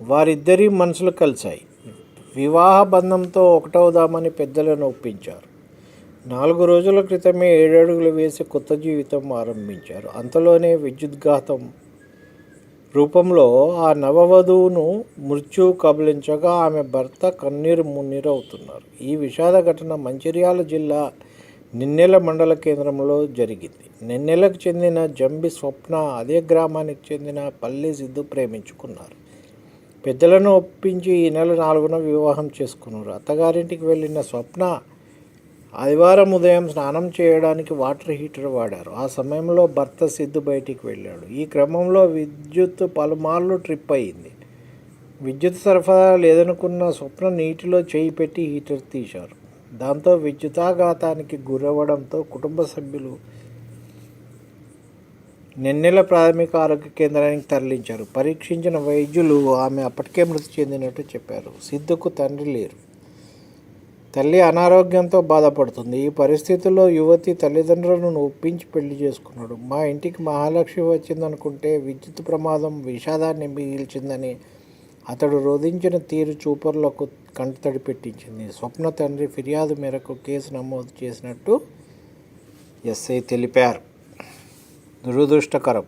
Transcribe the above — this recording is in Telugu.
వారిద్దరి మనసులు కలిశాయి. వివాహ బంధంతో ఒకటవుదామని పెద్దలను ఒప్పించారు. నాలుగు రోజుల క్రితమే ఏడడుగులు వేసి కొత్త జీవితం ఆరంభించారు. అంతలోనే విద్యుద్ఘాతం రూపంలో ఆ నవవధువును మృత్యు కబలించగా ఆమె భర్త కన్నీరు మున్నీరు అవుతున్నారు ఈ విషాద ఘటన మంచిర్యాల జిల్లా నిన్నెల మండల కేంద్రంలో జరిగింది. నిన్నెలకు చెందిన జంబి స్వప్న అదే గ్రామానికి చెందిన పల్లి సిద్ధు ప్రేమించుకున్నారు. పెద్దలను ఒప్పించి ఈ నెల నాలుగున వివాహం చేసుకున్నారు అత్తగారింటికి వెళ్ళిన స్వప్న ఆదివారం ఉదయం స్నానం చేయడానికి వాటర్ హీటర్ వాడారు. ఆ సమయంలో భర్త సిద్ధు బయటికి వెళ్ళాడు. ఈ క్రమంలో విద్యుత్ పలుమార్లు ట్రిప్ అయింది. విద్యుత్ సరఫరా లేదనుకున్న స్వప్న నీటిలో చేయి పెట్టి హీటర్ తీశారు. దాంతో విద్యుతాఘాతానికి గురవ్వడంతో కుటుంబ సభ్యులు నిన్నెల ప్రాథమిక ఆరోగ్య కేంద్రానికి తరలించారు. పరీక్షించిన వైద్యులు ఆమె అప్పటికే మృతి చెందినట్టు చెప్పారు. సిద్ధుకు తండ్రి లేరు. తల్లి అనారోగ్యంతో బాధపడుతుంది. ఈ పరిస్థితుల్లో యువతి తల్లిదండ్రులను ఒప్పించి పెళ్ళి చేసుకున్నాడు. మా ఇంటికి మహాలక్ష్మి వచ్చిందనుకుంటే విద్యుత్ ప్రమాదం విషాదాన్ని మిగిల్చిందని అతడు రోధించిన తీరు చూపర్లకు కంటతడి పెట్టించింది. స్వప్న తండ్రి ఫిర్యాదు మేరకు కేసు నమోదు చేసినట్టు ఎస్ఐ తెలిపారు. దురదృష్టకరం.